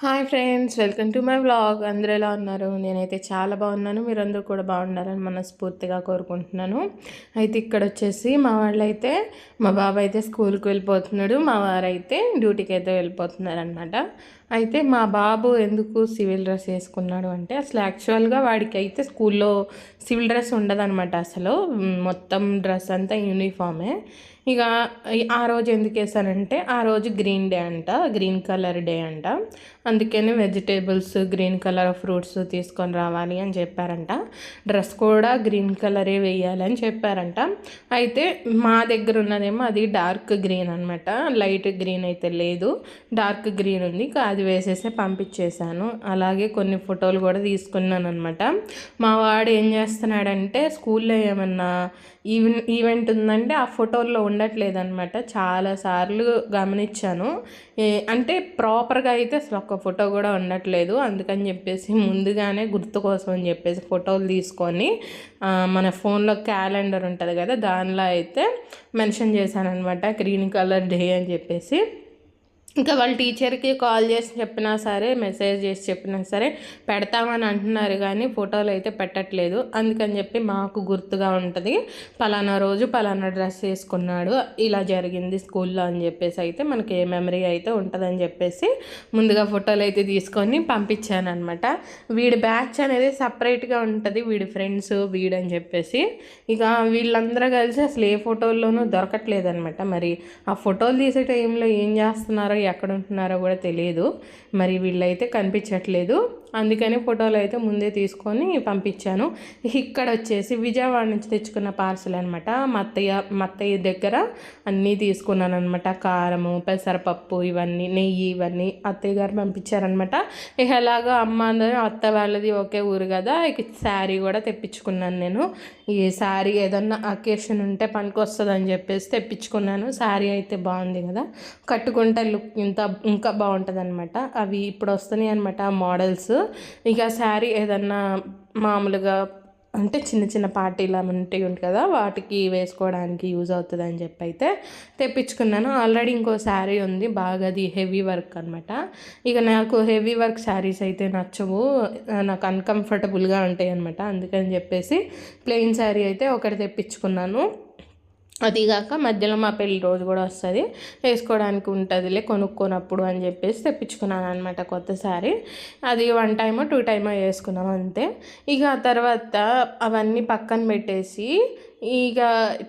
Hi friends welcome to my vlog. అందరూ ఎలా ఉన్నారు? నేనైతే చాలా బాగున్నాను. మీరందరూ కూడా బాగుండాలని మనస్ఫూర్తిగా కోరుకుంటున్నాను. అయితే ఇక్కడ వచ్చేసి మా వాళ్ళైతే మా బాబాయ్ అయితే స్కూల్కి వెళ్ళిపోతున్నాడు. మా వారైతే డ్యూటీకి అయితే వెళ్ళిపోతున్నారు అనమాట అయితే మా బాబు ఎందుకు సివిల్ డ్రెస్ వేసుకున్నాడు అంటే అసలు యాక్చువల్గా వాడికి అయితే స్కూల్లో సివిల్ డ్రెస్ ఉండదనమాట అసలు. మొత్తం డ్రెస్ అంతా యూనిఫామే. ఇక ఆ రోజు ఎందుకు వేసానంటే ఆ రోజు గ్రీన్ డే అంట గ్రీన్ కలర్ డే అంట. అందుకని వెజిటేబుల్స్ గ్రీన్ కలర్ ఫ్రూట్స్ తీసుకొని రావాలి అని చెప్పారంట. డ్రెస్ కూడా గ్రీన్ కలరే వేయాలి అని చెప్పారంట. అయితే మా దగ్గర ఉన్నదేమో అది డార్క్ గ్రీన్ అనమాట లైట్ గ్రీన్ అయితే లేదు. డార్క్ గ్రీన్ ఉంది. అది వేసేసి పంపించేశాను. అలాగే కొన్ని ఫోటోలు కూడా తీసుకున్నాను అనమాట మా వాడు ఏం చేస్తున్నాడంటే స్కూల్లో ఏమన్నా ఈవెన్ ఈవెంట్ ఉందంటే ఆ ఫోటోల్లో ఉండట్లేదు అనమాట చాలాసార్లు గమనించాను. అంటే ప్రాపర్గా అయితే అసలు ఒక్క ఫోటో కూడా ఉండట్లేదు. అందుకని చెప్పేసి ముందుగానే గుర్తు కోసం అని చెప్పేసి ఫోటోలు తీసుకొని మన ఫోన్లో క్యాలెండర్ ఉంటుంది కదా దానిలో అయితే మెన్షన్ చేశాను అనమాట గ్రీన్ కలర్ డే అని చెప్పేసి. ఇంకా వాళ్ళ టీచర్కి కాల్ చేసి చెప్పినా సరే మెసేజ్ చేసి చెప్పినా సరే పెడతామని అంటున్నారు కానీ ఫోటోలు అయితే పెట్టట్లేదు. అందుకని చెప్పి మాకు గుర్తుగా ఉంటుంది పలానా రోజు పలానా డ్రెస్ వేసుకున్నాడు ఇలా జరిగింది స్కూల్లో అని చెప్పేసి అయితే మనకి ఏ మెమరీ అయితే ఉంటుందని చెప్పేసి ముందుగా ఫోటోలు అయితే తీసుకొని పంపించాను అనమాట వీడి బ్యాచ్ అనేది సపరేట్గా ఉంటుంది వీడి ఫ్రెండ్స్ వీడని చెప్పేసి. ఇక వీళ్ళందరూ కలిసి అసలు ఏ ఫోటోల్లోనూ దొరకట్లేదు అనమాట మరి ఆ ఫోటోలు తీసే టైంలో ఏం చేస్తున్నారో ఎక్కడ ఉంటున్నారో కూడా తెలియదు. మరి వీళ్ళైతే కనిపించట్లేదు. అందుకని ఫోటోలు అయితే ముందే తీసుకొని పంపించాను. ఇక్కడ వచ్చేసి విజయవాడ నుంచి తెచ్చుకున్న పార్సల్ అనమాట మత్తయ్య మత్తయ్య దగ్గర అన్నీ తీసుకున్నాను అనమాట కారము పెసరపప్పు ఇవన్నీ నెయ్యి ఇవన్నీ అత్తయ్య గారు పంపించారనమాట ఇక ఎలాగో అమ్మ అందరూ అత్త వాళ్ళది ఒకే ఊరు కదా ఇక శారీ కూడా తెప్పించుకున్నాను నేను. ఈ శారీ ఏదన్నా అకేషన్ ఉంటే పనికి వస్తుంది అని చెప్పేసి తెప్పించుకున్నాను. శారీ అయితే బాగుంది కదా. కట్టుకుంటే లుక్ ఇంత ఇంకా బాగుంటుంది అనమాట అవి ఇప్పుడు వస్తున్నాయి అనమాట మోడల్స్ ఇక శారీ ఏదన్నా మామూలుగా అంటే చిన్న చిన్న పార్టీలు ఉంటాయి ఉంటుంది కదా వాటికి వేసుకోవడానికి యూజ్ అవుతుంది అని చెప్పి అయితే తెప్పించుకున్నాను. ఆల్రెడీ ఇంకో శారీ ఉంది బాగా అది హెవీ వర్క్ అనమాట ఇక నాకు హెవీ వర్క్ శారీస్ అయితే నచ్చవు. నాకు అన్కంఫర్టబుల్గా ఉంటాయి అనమాట అందుకని చెప్పేసి ప్లెయిన్ శారీ అయితే ఒకటి తెప్పించుకున్నాను. అదిగాక మధ్యలో మా పెళ్ళి రోజు కూడా వస్తుంది. వేసుకోవడానికి ఉంటుందిలే కొనుక్కోనప్పుడు అని చెప్పేసి తెప్పించుకున్నాను అనమాట కొత్తసారి అది వన్ టైమో టూ టైమో వేసుకున్నాం అంతే. ఇక ఆ తర్వాత అవన్నీ పక్కన పెట్టేసి ఇక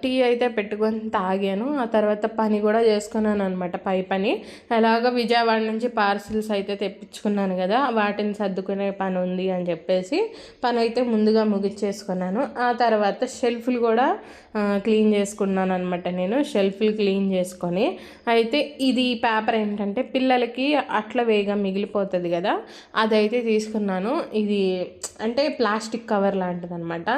టీ అయితే పెట్టుకొని తాగాను. ఆ తర్వాత పని కూడా చేసుకున్నాను అనమాట పై పని. అలాగ విజయవాడ నుంచి పార్సిల్స్ అయితే తెప్పించుకున్నాను కదా వాటిని సర్దుకునే పని ఉంది అని చెప్పేసి పని అయితే ముందుగా ముగించేసుకున్నాను ఆ తర్వాత షెల్ఫ్లు కూడా క్లీన్ చేసుకున్నాను అనమాట నేను షెల్ఫ్లు క్లీన్ చేసుకొని. అయితే ఇది పేపర్ ఏంటంటే పిల్లలకి అట్ల వేగం మిగిలిపోతుంది కదా అదైతే తీసుకున్నాను. ఇది అంటే ప్లాస్టిక్ కవర్ లాంటిది అనమాట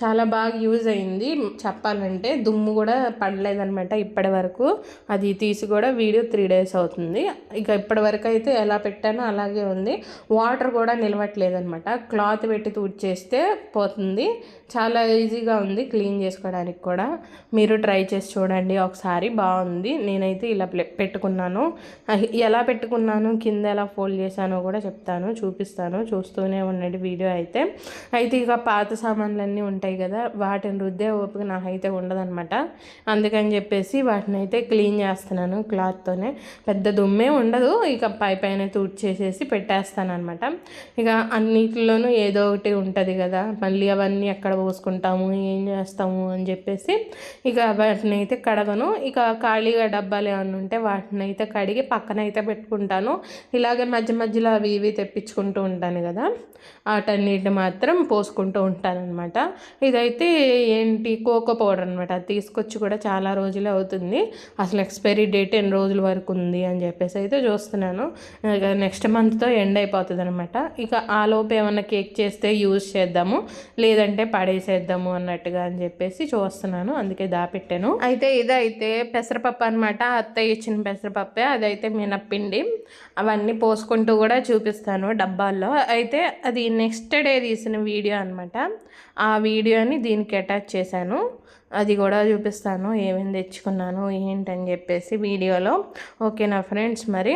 చాలా బాగా యూజ్ అయింది. చెప్పాలంటే దుమ్ము కూడా పడలేదనమాట ఇప్పటి వరకు. అది తీసి కూడా వీడియో త్రీ డేస్ అవుతుంది. ఇక ఇప్పటి వరకు అయితే ఎలా పెట్టానో అలాగే ఉంది. వాటర్ కూడా నిలవట్లేదనమాట క్లాత్ పెట్టి చేస్తే పోతుంది. చాలా ఈజీగా ఉంది క్లీన్ చేసుకోవడానికి కూడా. మీరు ట్రై చేసి చూడండి. ఒకసారి బాగుంది. నేనైతే ఇలా పెట్టుకున్నాను. ఎలా పెట్టుకున్నాను కింద ఎలా ఫోల్డ్ చేశానో కూడా చెప్తాను చూపిస్తాను. చూస్తూనే ఉండండి వీడియో అయితే. అయితే ఇక పాత సామాన్లన్నీ ఉంటాయి కదా వాటిని రుద్దే ఓపిక నాకైతే ఉండదనమాట అందుకని చెప్పేసి వాటిని అయితే క్లీన్ చేస్తున్నాను క్లాత్తోనే. పెద్ద దుమ్మే ఉండదు ఇక పై పైన చేసేసి పెట్టేస్తానమాట ఇక అన్నిటిలోనూ ఏదో ఒకటి ఉంటుంది కదా మళ్ళీ అవన్నీ ఎక్కడ పోసుకుంటాము ఏం చేస్తాము అని చెప్పేసి ఇక వాటిని అయితే కడగను. ఇక ఖాళీగా డబ్బాలు ఏమన్నా ఉంటే వాటిని అయితే కడిగి పక్కన అయితే పెట్టుకుంటాను. ఇలాగే మధ్య మధ్యలో అవి ఇవి తెప్పించుకుంటూ ఉంటాను కదా వాటన్నిటిని మాత్రం పోసుకుంటూ ఉంటాను అనమాట ఇదైతే ఏంటి కోకో పౌడర్ అనమాట అది తీసుకొచ్చి కూడా చాలా రోజులే అవుతుంది. అసలు ఎక్స్పైరీ డేట్ ఎన్ని రోజుల వరకు ఉంది అని చెప్పేసి అయితే చూస్తున్నాను. నెక్స్ట్ మంత్తో ఎండ్ అయిపోతుంది అనమాట ఇక ఆ లోపు ఏమన్నా కేక్ చేస్తే యూజ్ చేద్దాము లేదంటే పడేసేద్దాము అన్నట్టుగా అని చెప్పేసి చూస్తున్నాను. అందుకే దాపెట్టాను. అయితే ఇదైతే పెసరపప్పు అనమాట అత్తయ్య ఇచ్చిన పెసరపప్పే. అదైతే మినప్పిండి. అవన్నీ పోసుకుంటూ కూడా చూపిస్తాను డబ్బాల్లో. అయితే అది నెక్స్ట్ డే తీసిన వీడియో అనమాట ఆ వీడియోని దీనికి అటాచ్ చేశాను. ¿no? అది కూడా చూపిస్తాను ఏమేమి తెచ్చుకున్నాను ఏంటని చెప్పేసి వీడియోలో. ఓకే నా ఫ్రెండ్స్ మరి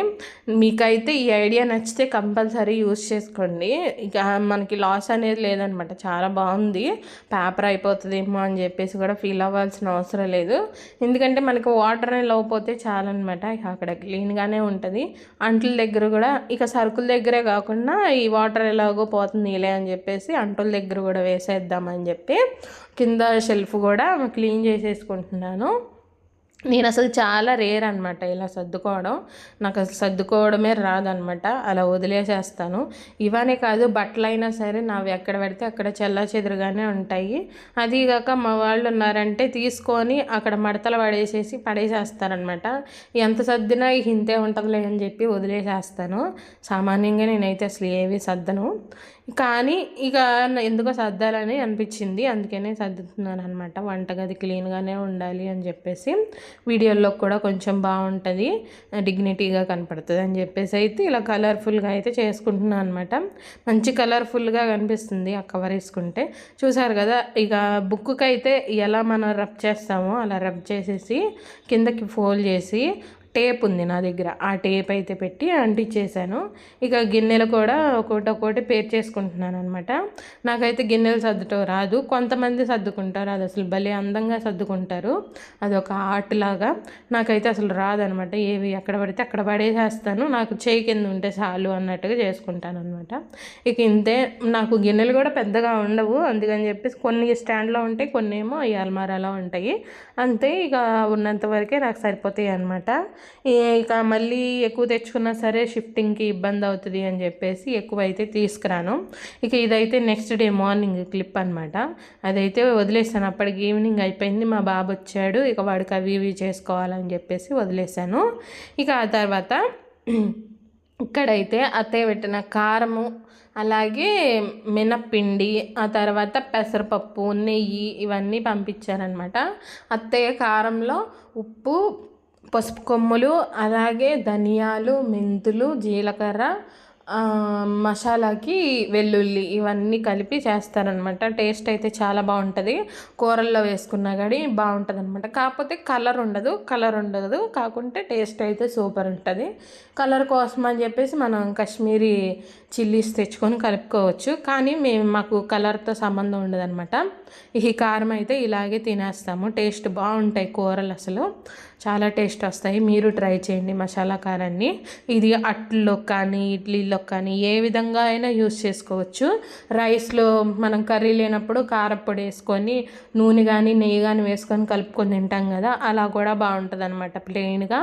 మీకైతే ఈ ఐడియా నచ్చితే కంపల్సరీ యూస్ చేసుకోండి. ఇక మనకి లాస్ అనేది లేదనమాట చాలా బాగుంది పేపర్ అయిపోతుందేమో అని చెప్పేసి కూడా ఫీల్ అవ్వాల్సిన అవసరం లేదు. ఎందుకంటే మనకి వాటర్ అనేది లోపోతే చాలన్నమాట ఇక అక్కడ క్లీన్గానే ఉంటుంది. అంట్ల దగ్గర కూడా ఇక సరుకుల దగ్గరే కాకుండా ఈ వాటర్ ఎలాగో పోతుంది అని చెప్పేసి అంటుల దగ్గర కూడా వేసేద్దామని చెప్పి కింద షెల్ఫ్ కూడా క్లీన్ చేసేసుకుంటున్నాను. నేను అసలు చాలా రేర్ అనమాట ఇలా సర్దుకోవడం. నాకు అసలు సర్దుకోవడమే రాదనమాట అలా వదిలేసేస్తాను. ఇవనే కాదు బట్టలైనా సరే నావి ఎక్కడ పెడితే అక్కడ చెల్లా చెదురుగానే ఉంటాయి. అదీగాక మా వాళ్ళు ఉన్నారంటే తీసుకొని అక్కడ మడతలు పడేసేసి పడేసేస్తారనమాట ఎంత సర్దినా ఇంతే ఉంటుందిలే అని చెప్పి వదిలేసేస్తాను. సామాన్యంగా నేనైతే అసలు ఏవి సర్దను. కానీ ఇక ఎందుకో సర్దాలని అనిపించింది. అందుకనే సర్దుతున్నాను అనమాట వంటగది క్లీన్గానే ఉండాలి అని చెప్పేసి. వీడియోల్లో కూడా కొంచెం బాగుంటుంది డిగ్నిటీగా కనపడుతుంది అని చెప్పేసి అయితే ఇలా కలర్ఫుల్గా అయితే చేసుకుంటున్నాను అనమాట మంచి కలర్ఫుల్గా కనిపిస్తుంది ఆ కవర్ వేసుకుంటే. చూసారు కదా ఇక బుక్కి అయితే ఎలా మనం రబ్ చేస్తామో అలా రబ్ చేసేసి కిందకి ఫోల్డ్ చేసి టేప్ ఉంది నా దగ్గర. ఆ టేప్ అయితే పెట్టి అంటించేసాను ఇక గిన్నెలు కూడా ఒకటి ఒకటి పేర్ చేసుకుంటున్నాను అనమాట నాకైతే గిన్నెలు సర్దుటం రాదు. కొంతమంది సర్దుకుంటారు. అది అసలు భలే అందంగా సర్దుకుంటారు. అది ఒక ఆర్ట్ లాగా. నాకైతే అసలు రాదనమాట ఏవి ఎక్కడ పడితే అక్కడ పడేసేస్తాను. నాకు చేయి కింద ఉంటే చాలు అన్నట్టుగా చేసుకుంటాను అనమాట ఇక ఇంతే. నాకు గిన్నెలు కూడా పెద్దగా ఉండవు. అందుకని చెప్పేసి కొన్ని స్టాండ్లో ఉంటాయి కొన్ని ఏమో ఈ అల్మారాలో ఉంటాయి. అంతే. ఇక ఉన్నంత వరకే నాకు సరిపోతాయి అనమాట ఇక మళ్ళీ ఎక్కువ తెచ్చుకున్నా సరే షిఫ్టింగ్కి ఇబ్బంది అవుతుంది అని చెప్పేసి ఎక్కువ అయితే తీసుకురాను. ఇక ఇదైతే నెక్స్ట్ డే మార్నింగ్ క్లిప్ అనమాట అదైతే వదిలేసాను. అప్పటికి ఈవినింగ్ అయిపోయింది. మా బాబు వచ్చాడు. ఇక వాడికి అవి ఇవి చేసుకోవాలని చెప్పేసి వదిలేసాను. ఇక ఆ తర్వాత ఇక్కడైతే అత్తయ్య పెట్టిన కారము అలాగే మినప్పిండి ఆ తర్వాత పెసరపప్పు నెయ్యి ఇవన్నీ పంపించారనమాట అత్తయ్య కారంలో ఉప్పు పసుపు కొమ్ములు అలాగే ధనియాలు మెంతులు జీలకర్ర మసాలాకి వెల్లుల్లి ఇవన్నీ కలిపి చేస్తారనమాట టేస్ట్ అయితే చాలా బాగుంటుంది. కూరల్లో వేసుకున్నా కానీ బాగుంటుంది అనమాట కాకపోతే కలర్ ఉండదు కలర్ ఉండదు. కాకుంటే టేస్ట్ అయితే సూపర్ ఉంటుంది. కలర్ కోసం అని చెప్పేసి మనం కాశ్మీరీ చిల్లీస్ తెచ్చుకొని కలుపుకోవచ్చు. కానీ మేము మాకు కలర్తో సంబంధం ఉండదనమాట ఈ కారం అయితే ఇలాగే తినేస్తాము. టేస్ట్ బాగుంటాయి కూరలు అసలు. చాలా టేస్ట్ వస్తాయి. మీరు ట్రై చేయండి మసాలా కారాన్ని. ఇది అట్లలో కానీ ఇడ్లీలో కానీ ఏ విధంగా అయినా యూస్ చేసుకోవచ్చు. రైస్లో మనం కర్రీ లేనప్పుడు కారపొడి వేసుకొని నూనె కానీ నెయ్యి కానీ వేసుకొని కలుపుకొని తింటాం కదా అలా కూడా బాగుంటుంది అనమాట ప్లెయిన్గా.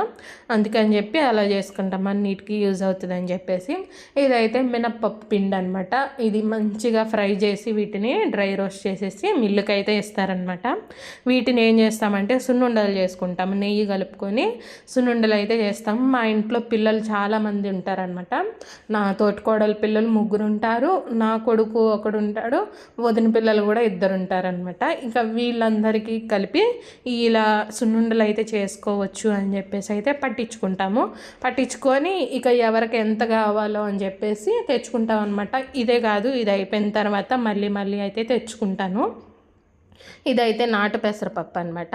అందుకని చెప్పి అలా చేసుకుంటాం. అన్నిటికీ యూజ్ అవుతుందని చెప్పేసి. ఇదైతే మినప్పప్పు పిండి అనమాట ఇది మంచిగా ఫ్రై చేసి వీటిని డ్రై రోస్ట్ చేసేసి మిల్లుకి అయితే ఇస్తారనమాట వీటిని ఏం చేస్తామంటే సున్నుండలు చేసుకుంటాం. నెయ్యి కలుపుకొని సున్నుండలు అయితే చేస్తాం. మా ఇంట్లో పిల్లలు చాలామంది ఉంటారనమాట నా తోటికోడల పిల్లలు ముగ్గురు ఉంటారు. నా కొడుకు ఒకడు ఉంటాడు. వదిన పిల్లలు కూడా ఇద్దరు ఉంటారనమాట ఇంకా వీళ్ళందరికీ కలిపి ఇలా సున్నుండలు అయితే చేసుకోవచ్చు అని చెప్పేసి అయితే పట్టించుకుంటాము. పట్టించుకొని ఇక ఎవరికి ఎంత కావాలో అని చెప్పేసి తెచ్చుకుంటాం అనమాట ఇదే కాదు ఇది అయిపోయిన తర్వాత మళ్ళీ మళ్ళీ అయితే తెచ్చుకుంటాను. ఇదైతే నాటు పెసరపప్పు అనమాట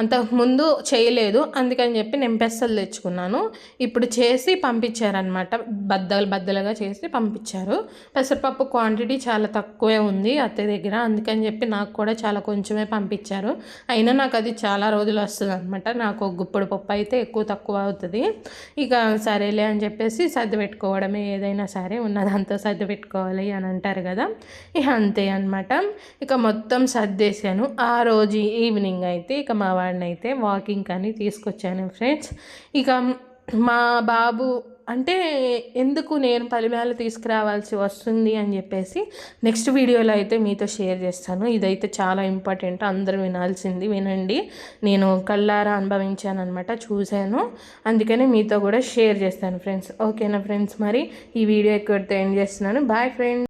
అంతకుముందు చేయలేదు అందుకని చెప్పి నేను పెసలు తెచ్చుకున్నాను. ఇప్పుడు చేసి పంపించారనమాట బద్దలు బద్దలుగా చేసి పంపించారు. పెసరపప్పు క్వాంటిటీ చాలా తక్కువే ఉంది అత్తయ్య దగ్గర అందుకని చెప్పి నాకు కూడా చాలా కొంచెమే పంపించారు. అయినా నాకు అది చాలా రోజులు వస్తుంది అనమాట నాకు గుప్పుడు పప్పు అయితే ఎక్కువ తక్కువ అవుతుంది. ఇక సరేలే అని చెప్పేసి సర్ది పెట్టుకోవడమే ఏదైనా సరే ఉన్నదంతా సర్ది పెట్టుకోవాలి అని అంటారు కదా. ఇక అంతే అనమాట ఇక మొత్తం చేశాను. ఆ రోజు ఈవినింగ్ అయితే ఇక మా వాడిని అయితే వాకింగ్ కానీ తీసుకొచ్చాను ఫ్రెండ్స్ ఇక మా బాబు అంటే ఎందుకు నేను పలిమేళ తీసుకురావాల్సి వస్తుంది అని చెప్పేసి నెక్స్ట్ వీడియోలో అయితే మీతో షేర్ చేస్తాను. ఇదైతే చాలా ఇంపార్టెంట్ అందరూ వినాల్సింది వినండి. నేను కళ్ళారా అనుభవించాను అనమాట చూశాను. అందుకని మీతో కూడా షేర్ చేస్తాను ఫ్రెండ్స్ ఓకేనా ఫ్రెండ్స్ మరి ఈ వీడియో ఎక్కువ ఎండ్ చేస్తున్నాను? Bye friends